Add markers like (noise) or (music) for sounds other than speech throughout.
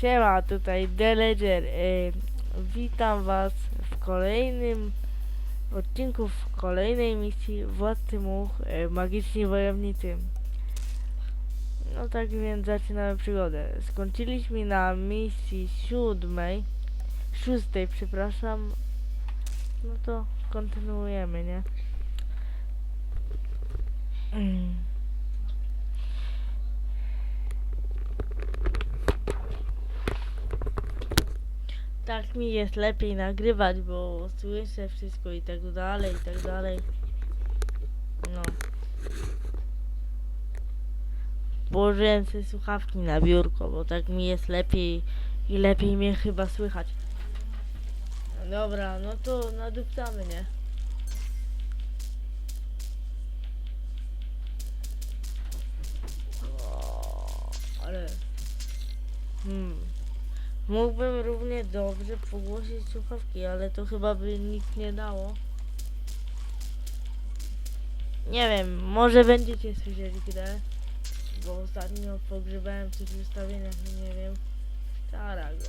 Siema, tutaj Deleger. Y, witam was w kolejnym odcinku, w kolejnej misji Władcy Much y, Magiczni Wojownicy. No tak więc zaczynamy przygodę. Skończyliśmy na misji siódmej, szóstej, przepraszam. No to kontynuujemy, nie? Mm. Tak mi jest lepiej nagrywać, bo słyszę wszystko i tak dalej, i tak dalej. No. Położyłem sobie słuchawki na biurko, bo tak mi jest lepiej i lepiej mnie chyba słychać. Dobra, no to nadupcamy, nie? O, ale... Hmm. Mógłbym równie dobrze pogłosić słuchawki, ale to chyba by nic nie dało. Nie wiem, może będziecie słyszeli grę, bo ostatnio pogrzebałem coś w ustawieniach i nie wiem. Stara go.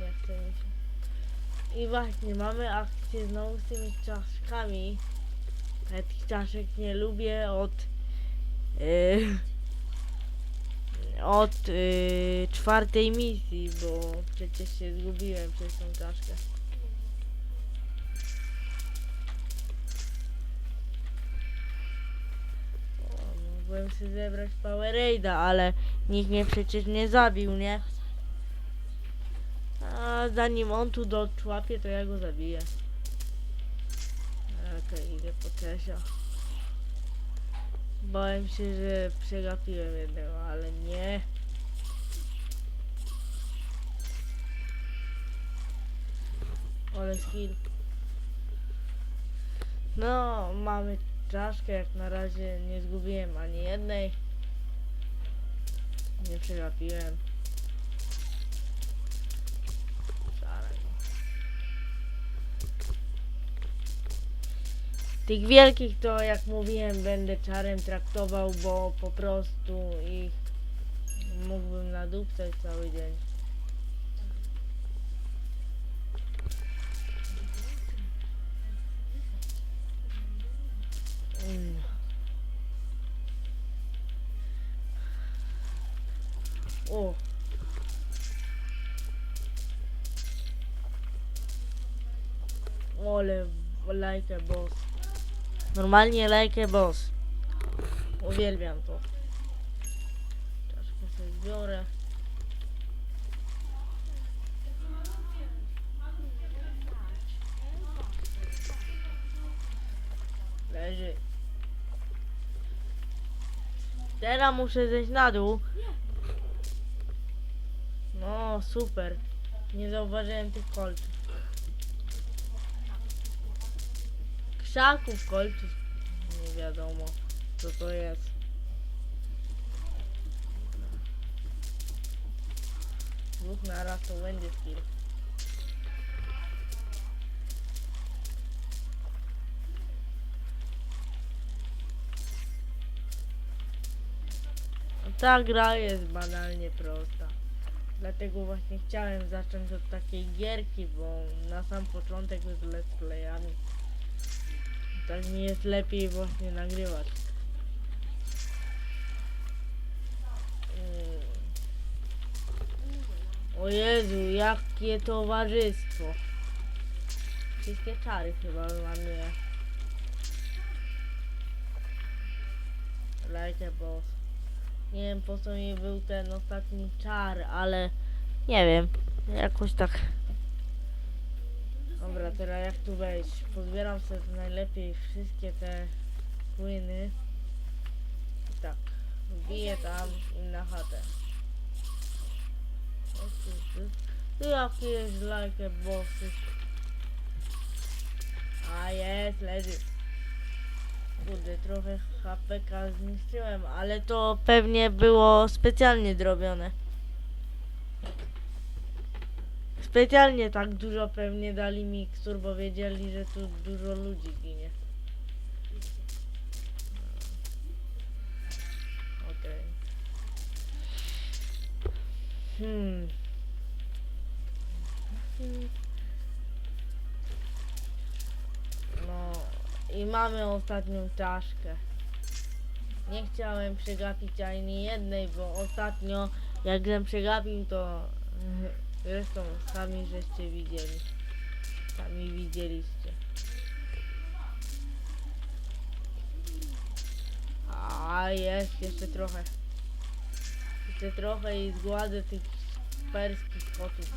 Nie chce mi się. I właśnie, mamy akcję znowu z tymi czaszkami. Ja tych czaszek nie lubię od... Yy, od y, czwartej misji, bo przecież się zgubiłem przez tą czaszkę. Mogłem sobie zebrać Powerade'a, ale nikt mnie przecież nie zabił, nie? A zanim on tu doczłapie, to ja go zabiję. Okej, idę po Czesia. Bałem się, że przegapiłem jednego, ale nie. Ale skill. No, mamy czaszkę, jak na razie nie zgubiłem ani jednej. Nie przegapiłem. Tych wielkich to jak mówiłem będę czarem traktował, bo po prostu ich mógłbym nadupcać cały dzień. Mm. O. Ole, like a boss. Normalnie a boss. Uwielbiam to. Czaszkę sobie zbiorę. Leży. Teraz muszę zejść na dół. No, super. Nie zauważyłem tych kolców. Krzaków, kolców. Nie wiadomo, co to jest. Dwóch naraz to będzie skill. Ta gra jest banalnie prosta. Dlatego właśnie chciałem zacząć od takiej gierki, bo na sam początek z let's playami tak mi jest lepiej właśnie nagrywać. Mm. O Jezu, jakie towarzystwo. Wszystkie czary chyba wymanuję. Like a boss. Nie wiem po co mi był ten ostatni czar, ale nie wiem. Jakoś tak. Dobra, teraz jak tu wejść? Pozbieram sobie najlepiej wszystkie te płyny. Tak. Wbiję tam i na chatę. Tu, tu. Tu jaki jest like a bossy. A jest, leży. Kurde, trochę HPK zniszczyłem, ale to pewnie było specjalnie zrobione. Specjalnie tak dużo pewnie dali mikstur, bo wiedzieli, że tu dużo ludzi ginie. Okej. Hmm. Hmm. No i mamy ostatnią czaszkę. Nie chciałem przegapić ani jednej, bo ostatnio jak przegapił to zresztą sami żeście widzieli. Sami widzieliście. A jest jeszcze trochę. Jeszcze trochę i zgładzę tych perskich kotów.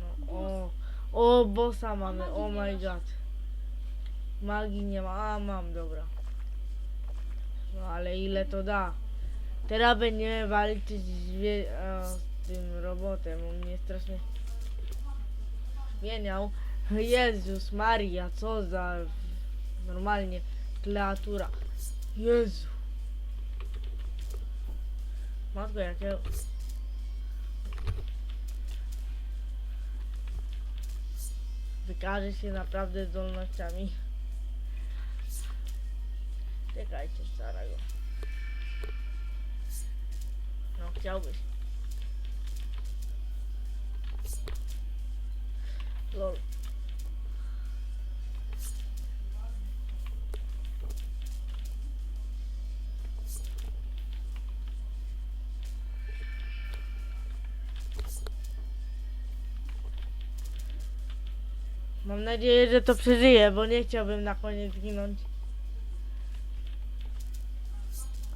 No, o, o, bossa mamy, oh my god. Magii nie ma, a mam, dobra. No ale ile to da? Teraz będziemy walczyć z, z tym robotem, on mnie strasznie zmieniał. Jezus Maria, co za normalnie kreatura. Jezu. Matko, jakie... Wykaże się naprawdę zdolnościami. Czekajcie, starego. Chciałbyś. Lol. Mam nadzieję, że to przeżyję, bo nie chciałbym na koniec zginąć.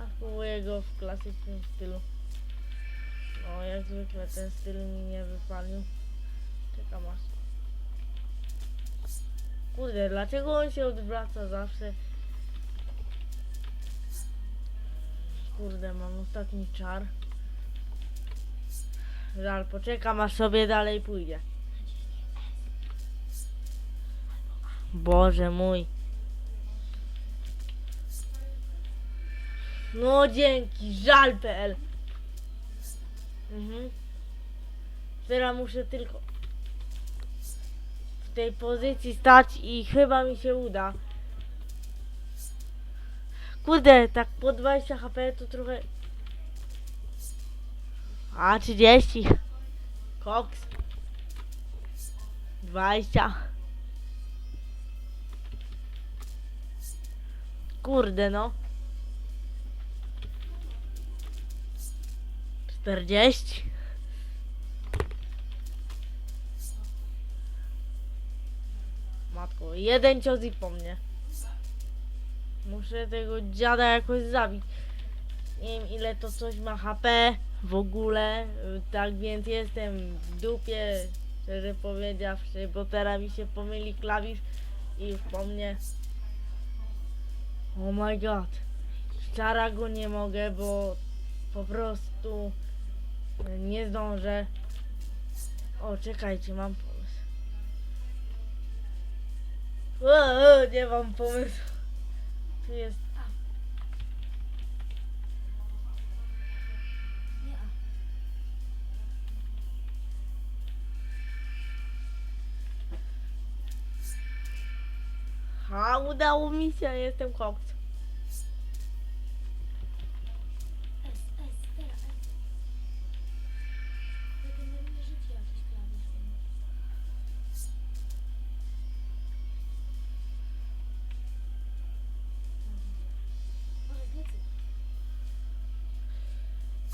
A spróbuję go w klasycznym stylu. No, jak zwykle ten styl mi nie wypalił. Czekam aż. Kurde, dlaczego on się odwraca zawsze? Kurde, mam ostatni czar. Żal, poczekam aż sobie dalej pójdzie. Boże mój. No dzięki, żal.pl Mhm. Teraz muszę tylko w tej pozycji stać i chyba mi się uda. Kurde, tak po 20 HP to trochę... A, 30. Koks. 20. Kurde no. 40. Matko, jeden cios i po mnie. Muszę tego dziada jakoś zabić. Nie wiem ile to coś ma HP w ogóle. Tak więc jestem w dupie, szczerze powiedziawszy, bo teraz mi się pomyli klawisz i po mnie. Oh my god. Czara go nie mogę, bo po prostu nie zdążę. O, czekajcie, mam pomysł. O, nie mam pomysłu. Tu jest. Ha, udało mi się, jestem koks.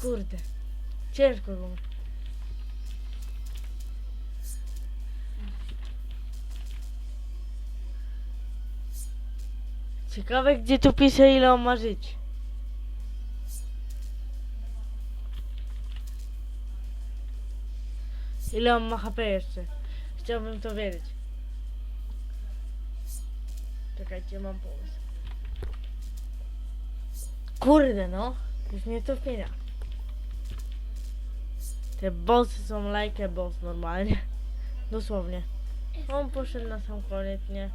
Kurde. Ciężko było. Ciekawe gdzie tu pisze ile on ma żyć. Ile on ma HP jeszcze? Chciałbym to wiedzieć. Czekajcie, mam pomysł. Kurde no, już mnie to wpienia. Te bossy są like a boss normalnie. (laughs) Dosłownie. On poszedł na sam koniec, nie?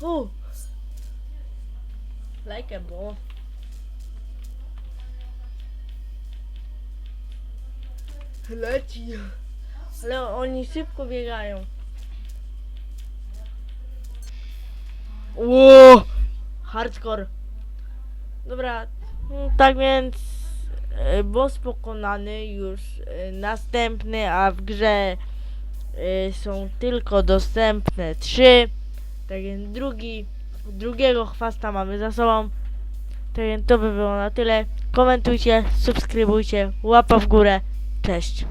A, a ball. Leci. Ale oni szybko biegają. Ło! Hardcore. Dobra, mm, tak więc e, boss pokonany już e, następny, a w grze e, są tylko dostępne trzy. Tak więc drugi, drugiego chwasta mamy za sobą. To by było na tyle. Komentujcie, subskrybujcie, łapa w górę. Cześć.